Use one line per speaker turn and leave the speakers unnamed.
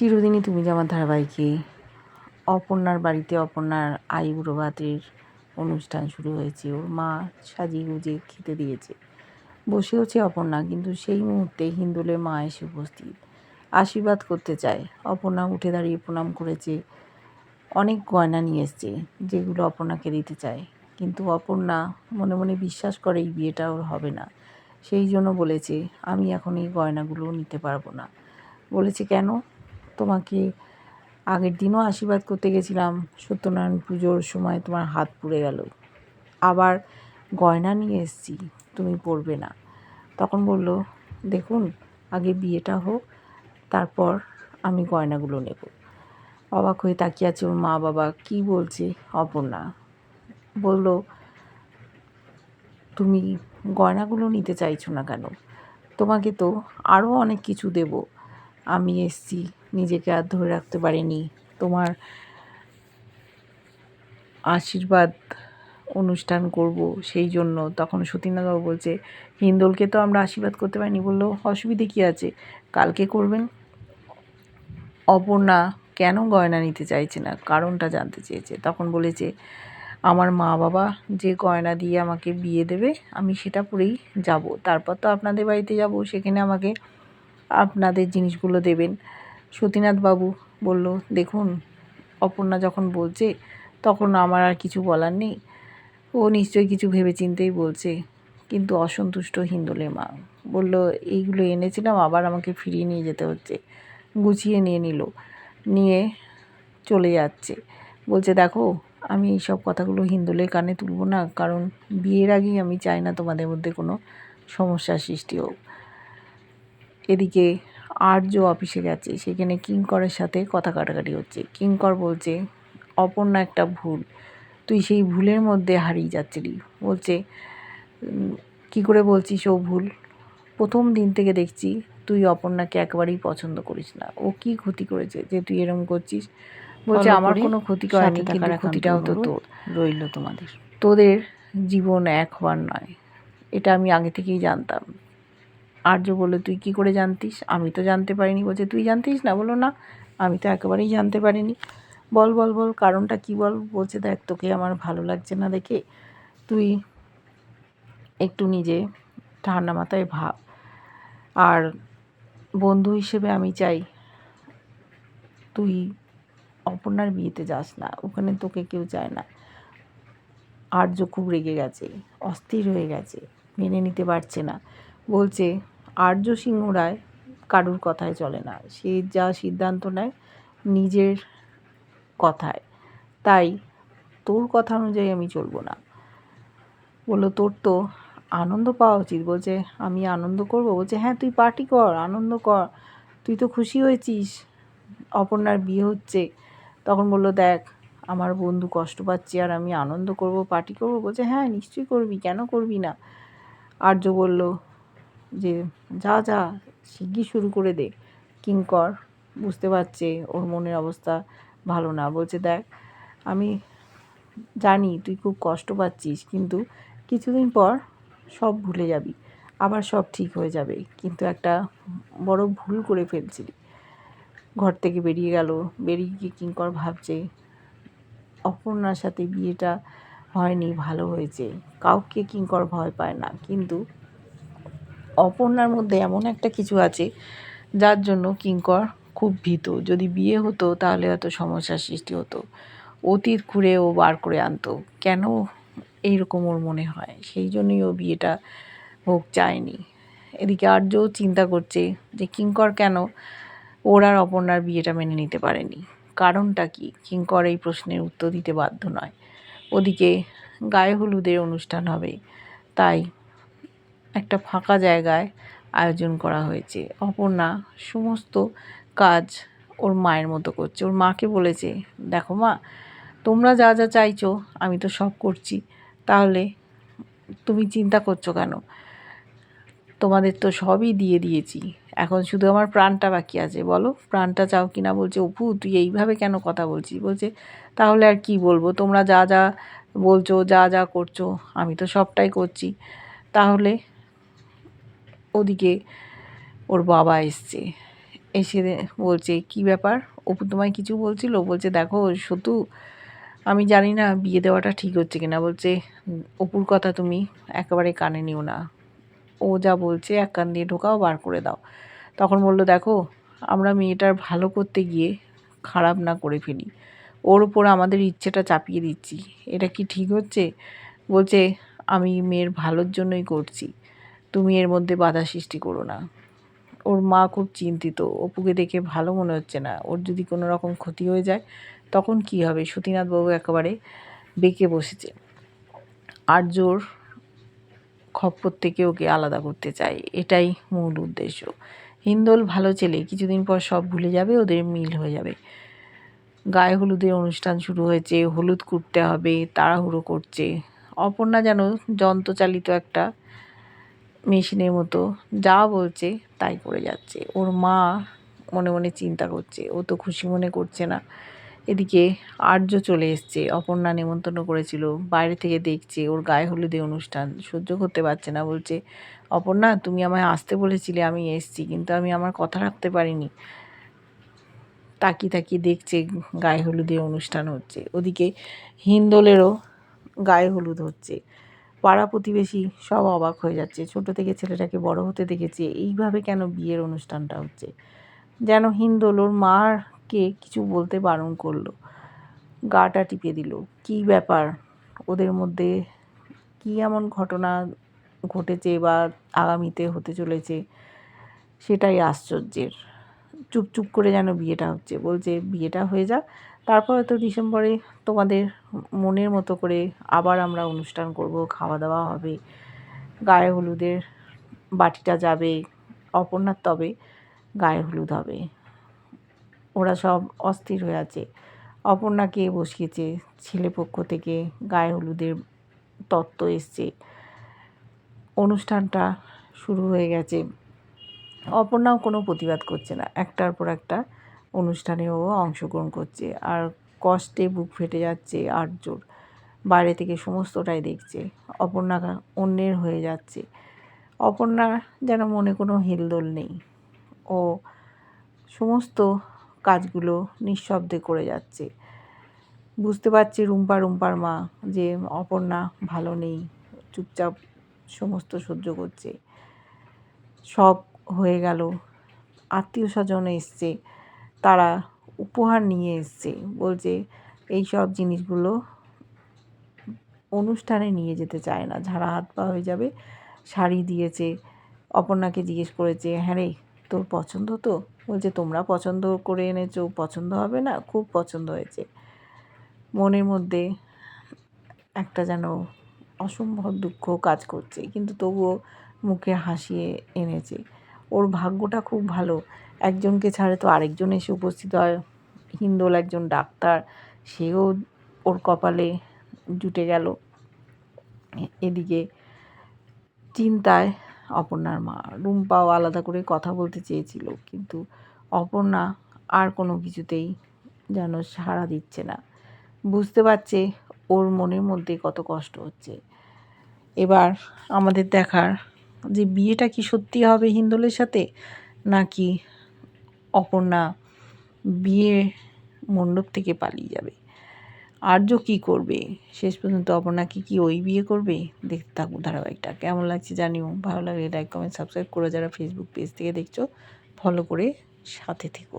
চিরদিনই তুমি যে আমার ধারাবাহিকে অপর্ণার বাড়িতে অপর্ণার আইবুড়ো ভাতের অনুষ্ঠান শুরু হয়েছে, ওর মা সাজিয়ে গুজিয়ে খেতে দিয়েছে। বসে হচ্ছে অপর্ণা, কিন্তু সেই মুহূর্তে হিন্দুলের মা এসে উপস্থিত। আশীর্বাদ করতে চায়। অপর্ণা উঠে দাঁড়িয়ে প্রণাম করেছে। অনেক গয়না নিয়ে এসছে, যেগুলো অপর্ণাকে দিতে চায়। কিন্তু অপর্ণা মনে মনে বিশ্বাস করে, এই বিয়েটা ওর হবে না। সেই জন্য বলেছে, আমি এখন এই গয়নাগুলো নিতে পারব না। বলেছে, কেন? তোমাকে আগের দিনও আশীর্বাদ করতে গেছিলাম। সত্যনারায়ণ পুজোর সময় তোমার হাত পুড়ে গেল। আবার গয়না নিয়ে এসেছি, তুমি পরবে না। তখন বলল, দেখুন, আগে বিয়েটা হোক, তারপর আমি গয়নাগুলো নেব। অবাক হয়ে তাকিয়ে আছে ওর মা বাবা। কি বলছে? অপর্ণা। বলল, তুমি গয়নাগুলো নিতে চাইছো না কেন? তোমাকে তো আরও অনেক কিছু দেব। আমি এসছি নিজেকে আর ধরে রাখতে পারিনি। তোমার আশীর্বাদ অনুষ্ঠান করব সেই জন্য। তখন সতীনাথবাবু বলছে, হিন্দোলকে তো আমরা আশীর্বাদ করতে পারিনি। বলল, অসুবিধে কী আছে? কালকে করবেন? অপর্ণা কেন গয়না নিতে চাইছে না? কারণটা জানতে চেয়েছে। তখন বলেছে, আমার মা বাবা যে গয়না দিয়ে আমাকে বিয়ে দেবে, আমি সেটা পরেই যাব। তারপর তো আপনাদের বাড়িতে যাব, সেখানে আমাকে আপনাদের জিনিসগুলো দেবেন। সতীনাথবাবু বলল, দেখুন, অপর্ণা যখন বলছে, তখন আমার আর কিছু বলার নেই। ও নিশ্চয়ই কিছু ভেবে চিন্তেই বলছে। কিন্তু অসন্তুষ্ট হিন্দুলের মা বলল, এইগুলো এনেছিলাম, আবার আমাকে ফিরিয়ে নিয়ে যেতে হচ্ছে। গুছিয়ে নিয়ে নিল, নিয়ে চলে যাচ্ছে। বলছে, দেখো, আমি এই সব কথাগুলো হিন্দুলের কানে তুলব না, কারণ বিয়ের আগেই আমি চাই না তোমাদের মধ্যে কোনো সমস্যার সৃষ্টি হোক। এদিকে আর্য অফিসে গেছে। সেখানে কিঙ্করের সাথে কথা কাটাকাটি হচ্ছে। কিঙ্কর বলছে অপর্ণা একটা ভুল। তুই সেই ভুলের মধ্যে হারিয়ে যাচ্ছিলি। বলছে কি করে বলছিস ও ভুল? প্রথম দিন থেকে দেখছি তুই অপর্ণাকে একেবারেই পছন্দ করিস না। ও কি ক্ষতি করেছে যে তুই এরম করছিস? বলছে আমার কোনো ক্ষতি করেনি কিন্তু ক্ষতিটাও তো তোর।
রইল তোমাদের।
তোদের জীবন এক হওয়ার নয়। এটা আমি আগে থেকেই জানতাম। আর্য বলল, তুই কি করে জানতিস? আমি তো জানতে পারিনি। বলছে, তুই জানতিস না? বলো না, আমি তো একেবারেই জানতে পারিনি। বল বল বল, কারণটা কি বল? বলছে, দেখ, তোকে আমার ভালো লাগছে না দেখে। তুই একটু নিজে ঠান্ডা মাথায় ভাব আর বন্ধু হিসেবে আমি চাই, তুই অপর্ণার বিয়েতে যাস না। ওখানে তোকে কেউ চায় না। আর্য খুব রেগে গেছে, অস্থির হয়ে গেছে, মেনে নিতে পারছে না। বলছে, আর্য সিংহ রায় কারুর কথায় চলে না। সে যা সিদ্ধান্ত নেয় নিজের কথায়। তাই তোর কথা অনুযায়ী আমি চলবো না। বলল, তোর তো আনন্দ পাওয়া উচিত। বলছে, আমি আনন্দ করব? বলছে হ্যাঁ তুই পার্টি কর, আনন্দ কর। তুই তো খুশি হয়েছিস। অপর্ণার বিয়ে হচ্ছে। তখন বলল, দেখ, আমার বন্ধু কষ্ট পাচ্ছে আর আমি আনন্দ করব, পার্টি করব। বলছে হ্যাঁ নিশ্চয়ই করবি। কেন করবি না? আর্য বলল যে যা যা, শিগগির শুরু করে দে। কিঙ্কর বুঝতে পারছে ওর মনের অবস্থা ভালো না। বলছে, দেখ, আমি জানি তুই খুব কষ্ট পাচ্ছিস, কিন্তু কিছুদিন পর সব ভুলে যাবি, আবার সব ঠিক হয়ে যাবে। কিন্তু একটা বড় ভুল করে ফেলছিলি। ঘর থেকে বেরিয়ে গেল, বেরিয়ে গিয়ে কিঙ্কর ভাবছে, অপর্ণার সাথে বিয়েটা হয়নি, ভালো হয়েছে। কাউকে কিঙ্কর ভয় পায় না, কিন্তু অপর্ণার মধ্যে এমন একটা কিছু আছে যার জন্য কিঙ্কর খুব ভীত। যদি বিয়ে হতো, তাহলে হয়তো সমস্যার সৃষ্টি হতো। অতীত খুঁড়ে ও বার করে আনতো। কেন এইরকম ওর মনে হয়? সেই জন্যই ও বিয়েটা হোক চায়নি। এদিকে আর্য চিন্তা করছে যে কিঙ্কর কেন ওর আর অপর্ণার বিয়েটা মেনে নিতে পারেনি। কারণটা কি? কিঙ্কর এই প্রশ্নের উত্তর দিতে বাধ্য নয়। ওদিকে গায়ে হলুদের অনুষ্ঠান হবে। তাই একটা ফাঁকা জায়গায় আয়োজন করা হয়েছে। অপর্ণা সমস্ত কাজ ওর মায়ের মতো করছে। ওর মাকে বলেছে, দেখো মা, তোমরা যা যা চাইছো, আমি তো সব করছি। তাহলে তুমি চিন্তা করছ কেন? তোমাদের তো সবই দিয়ে দিয়েছি। এখন শুধু আমার প্রাণটা বাকি আছে। বলো, প্রাণটা চাও কি না? বলছে, অপু, তুই এইভাবে কেন কথা বলছিস? বলছে, তাহলে আর কি বলব? তোমরা যা যা বলছো, যা যা করছ, আমি তো সবটাই করছি। তাহলে ওদিকে ওর বাবা এসছে। এসে বলছে, কি ব্যাপার? অপু তোমায় কিছু বলছিল? বলছে, দেখো সতু, আমি জানি না বিয়ে দেওয়াটা ঠিক হচ্ছে কিনা। বলছে, অপুর কথা তুমি একেবারে কানে নিও না। ও যা বলছে এক কান দিয়ে ঢোকাও, বার করে দাও। তখন বলল, দেখো, আমরা মেয়েটার ভালো করতে গিয়ে খারাপ না করে ফেলি। ওর উপর আমাদের ইচ্ছেটা চাপিয়ে দিচ্ছি। এটা কি ঠিক হচ্ছে? বলছে, আমি মেয়ের ভালোর জন্যই করছি। তুমি এর মধ্যে বাধা সৃষ্টি করো না। ওর মা খুব চিন্তিত। অপুকে দেখে ভালো মনে হচ্ছে না। ওর যদি কোনো রকম ক্ষতি হয়ে যায়, তখন কি হবে? সতীনাথবাবু একেবারে বেঁকে বসেছে। আর্যর খপ্পর থেকে ওকে আলাদা করতে চায়। এটাই মূল উদ্দেশ্য। হিন্দোল ভালো ছেলে। কিছুদিন পর সব ভুলে যাবে, ওদের মিল হয়ে যাবে। গায়ে হলুদের অনুষ্ঠান শুরু হয়েছে। হলুদ কুটতে হবে, তাড়াহুড়ো করছে। অপর্ণা যেন যন্ত্রচালিত একটা মেশিনের মতো, যা বলছে তাই করে যাচ্ছে। ওর মা মনে মনে চিন্তা করছে, ও তো খুশি মনে করছে না। এদিকে আর্য চলে এসছে, অপর্ণা নেমন্তন্ন করেছিল, বাইরে থেকে দেখছে ওর গায়ে হলুদে অনুষ্ঠান। সহ্য করতে পারছে না, বলছে, অপর্ণা, তুমি আমায় আসতে বলেছিলে, আমি এসছি, কিন্তু আমি আমার কথা রাখতে পারিনি। তাকিয়ে তাকিয়ে দেখছে গায়ে হলুদে অনুষ্ঠান হচ্ছে। ওদিকে হিন্দোলেরও গায়ে হলুদ হচ্ছে। পাড়া প্রতিবেশী সব অবাক হয়ে যাচ্ছে। ছোট থেকে ছেলেটাকে বড় হতে দেখেছে। এইভাবে কেন বিয়ের অনুষ্ঠানটা হচ্ছে? যেন হিন্দোল ওর মাকে কিছু বলতে বারণ করল। গাটা টিপে দিল। কী ব্যাপার? ওদের মধ্যে কী এমন ঘটনা ঘটেছে বা আগামীতে হতে চলেছে? সেটাই আশ্চর্যের। চুপ চুপ করে যেন বিয়েটা হচ্ছে। বলছে, বিয়েটা হয়ে যাক, তারপরে তো ডিসেম্বরে তোমাদের মনের মতো করে আবার আমরা অনুষ্ঠান করব খাওয়া দাওয়া হবে, গায়ে হলুদের বাটিটা যাবে, অপর্ণার তবে গায়ে হলুদ হবে। ওরা সব অস্থির হয়ে আছে। অপর্ণাকে বসিয়েছে ছেলেপক্ষ থেকে গায়ে হলুদের তত্ত্ব এসছে। অনুষ্ঠানটা শুরু হয়ে গেছে। অপর্ণাও কোনো প্রতিবাদ করছে না। একটার পর একটা অনুষ্ঠানে ও অংশগ্রহণ করছে আর কষ্টে বুক ফেটে যাচ্ছে আর্যর বাইরে থেকে সমস্তটাই দেখছে। অপর্ণা অন্যের হয়ে যাচ্ছে। অপর্ণা যেন মনে কোনো হিলদোল নেই। ও সমস্ত কাজগুলো নিঃশব্দে করে যাচ্ছে। বুঝতে পারছি রুম্পা, রুম্পার মা যে অপর্ণা ভালো নেই, চুপচাপ সমস্ত সহ্য করছে। সব হয়ে গেল। আত্মীয় স্বজন এসছে। তারা উপহার নিয়ে এসছে। বলছে এই সব জিনিসগুলো অনুষ্ঠানে নিয়ে যেতে চায় না। ঝাড়া হাত পা হয়ে যাবে, শাড়ি দিয়েছে, অপর্ণাকে জিজ্ঞেস করেছে হ্যাঁ রে, তোর পছন্দ তো? বলছে, তোমরা পছন্দ করে এনেছো, পছন্দ হবে না, খুব পছন্দ হয়েছে। মনের মধ্যে একটা যেন অসম্ভব দুঃখ কাজ করছে, কিন্তু তবুও মুখে হাসিয়ে এনেছে। ওর ভাগ্যটা খুব ভালো। একজনকে ছাড়ে তো আরেকজন এসে উপস্থিত হয়। হিন্দোল একজন ডাক্তার, সেও ওর কপালে জুটে গেল। এদিকে চিন্তায় অপর্ণার মা রুম্পাও আলাদা করে কথা বলতে চেয়েছিল, কিন্তু অপর্ণা আর কোনো কিছুতেই যেন সাড়া দিচ্ছে না। বুঝতে পারছে ওর মনের মধ্যে কত কষ্ট হচ্ছে। এবার আমাদের দেখার যে বিয়েটা কি সত্যি হবে হিন্দোলের সাথে, নাকি অপর্ণা বিয়ে মণ্ডপ থেকে পালিয়ে যাবে? আর্য কী করবে? শেষ পর্যন্ত অপর্ণাকে কি ওই বিয়ে করবে? দেখতে থাকব ধারাবাহিকটা। কেমন লাগছে জানিও। ভালো লাগলে লাইক কমেন্ট সাবস্ক্রাইব করে যারা ফেসবুক পেজ থেকে দেখছ ফলো করে সাথে থেকো।